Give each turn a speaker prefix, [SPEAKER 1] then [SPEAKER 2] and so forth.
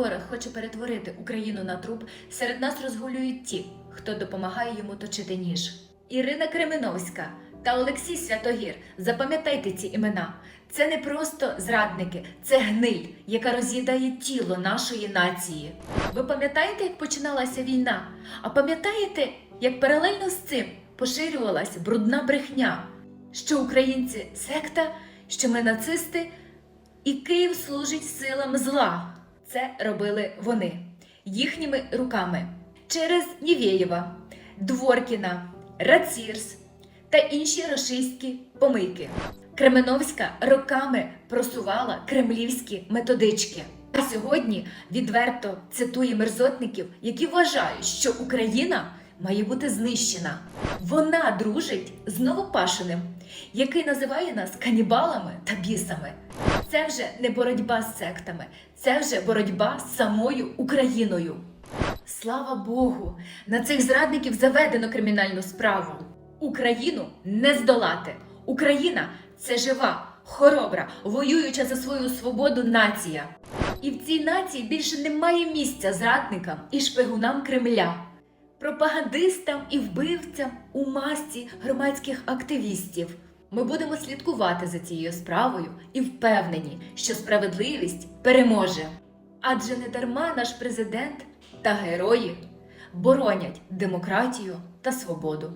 [SPEAKER 1] ворог хоче перетворити Україну на труп, серед нас розгулюють ті, хто допомагає йому точити ніж. Ірина Кременовська та Олексій Святогір. Запам'ятайте ці імена. Це не просто зрадники, це гниль, яка роз'їдає тіло нашої нації. Ви пам'ятаєте, як починалася війна? А пам'ятаєте, як паралельно з цим поширювалась брудна брехня, що українці секта, що ми нацисти, і Київ служить силам зла. Це робили вони їхніми руками через Нівєєва, Дворкіна, Рацірс та інші рашистські помийки. Кременовська роками просувала кремлівські методички. А сьогодні відверто цитує мерзотників, які вважають, що Україна має бути знищена. Вона дружить з Новопашиним, який називає нас канібалами та бісами. Це вже не боротьба з сектами, це вже боротьба з самою Україною. Слава Богу, на цих зрадників заведено кримінальну справу. Україну не здолати. Україна це жива, хоробра, воююча за свою свободу нація. І в цій нації більше немає місця зрадникам і шпигунам Кремля, пропагандистам і вбивцям у масці громадських активістів. Ми будемо слідкувати за цією справою і впевнені, що справедливість переможе. Адже не дарма наш президент та герої боронять демократію та свободу.